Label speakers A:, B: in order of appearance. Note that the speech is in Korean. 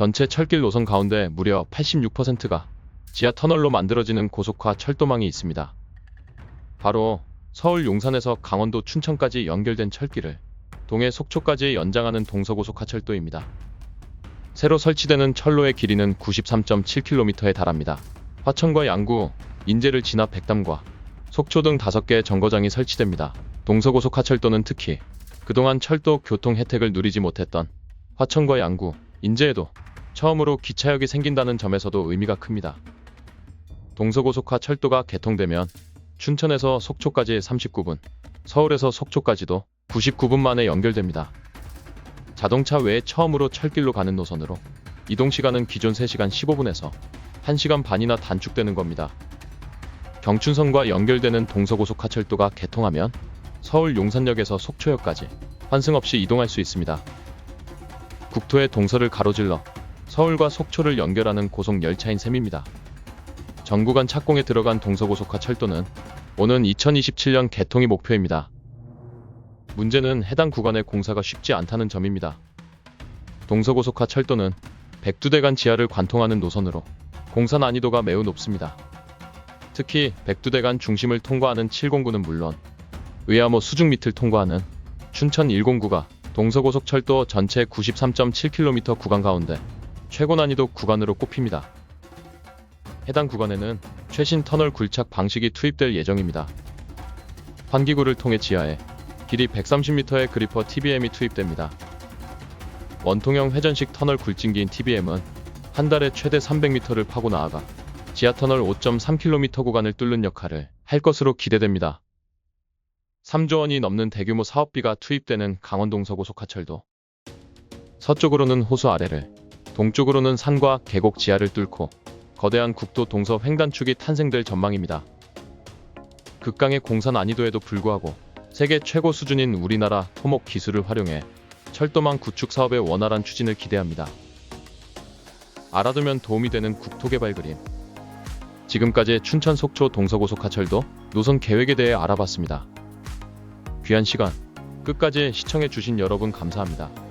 A: 전체 철길 노선 가운데 무려 86%가 지하 터널로 만들어지는 고속화 철도망이 있습니다. 바로 서울 용산에서 강원도 춘천까지 연결된 철길을 동해 속초까지 연장하는 동서고속화철도입니다. 새로 설치되는 철로의 길이는 93.7km에 달합니다. 화천과 양구, 인제를 지나 백담과 속초 등 5개의 정거장이 설치됩니다. 동서고속화철도는 특히 그동안 철도 교통 혜택을 누리지 못했던 화천과 양구, 인제에도 처음으로 기차역이 생긴다는 점에서도 의미가 큽니다. 동서고속화 철도가 개통되면 춘천에서 속초까지 39분, 서울에서 속초까지도 99분 만에 연결됩니다. 자동차 외에 처음으로 철길로 가는 노선으로 이동 시간은 기존 3시간 15분에서 1시간 반이나 단축되는 겁니다. 경춘선과 연결되는 동서고속화철도가 개통하면 서울 용산역에서 속초역까지 환승 없이 이동할 수 있습니다. 국토의 동서를 가로질러 서울과 속초를 연결하는 고속 열차인 셈입니다. 전 구간 착공에 들어간 동서고속화 철도는 오는 2027년 개통이 목표입니다. 문제는 해당 구간의 공사가 쉽지 않다는 점입니다. 동서고속화 철도는 백두대간 지하를 관통하는 노선으로 공사 난이도가 매우 높습니다. 특히 백두대간 중심을 통과하는 709는 물론 의암호 수중 밑을 통과하는 춘천 109가 동서고속철도 전체 93.7km 구간 가운데 최고 난이도 구간으로 꼽힙니다. 해당 구간에는 최신 터널 굴착 방식이 투입될 예정입니다. 환기구를 통해 지하에 길이 130m의 그리퍼 TBM이 투입됩니다. 원통형 회전식 터널 굴진기인 TBM은 한 달에 최대 300m를 파고 나아가 지하 터널 5.3km 구간을 뚫는 역할을 할 것으로 기대됩니다. 3조 원이 넘는 대규모 사업비가 투입되는 강원 동서고속화철도. 서쪽으로는 호수 아래를, 동쪽으로는 산과 계곡 지하를 뚫고 거대한 국도 동서 횡단축이 탄생될 전망입니다. 극강의 공사 난이도에도 불구하고 세계 최고 수준인 우리나라 토목 기술을 활용해 철도망 구축 사업의 원활한 추진을 기대합니다. 알아두면 도움이 되는 국토개발 그림. 지금까지 춘천 속초 동서고속화철도 노선 계획에 대해 알아봤습니다. 귀한 시간 끝까지 시청해 주신 여러분 감사합니다.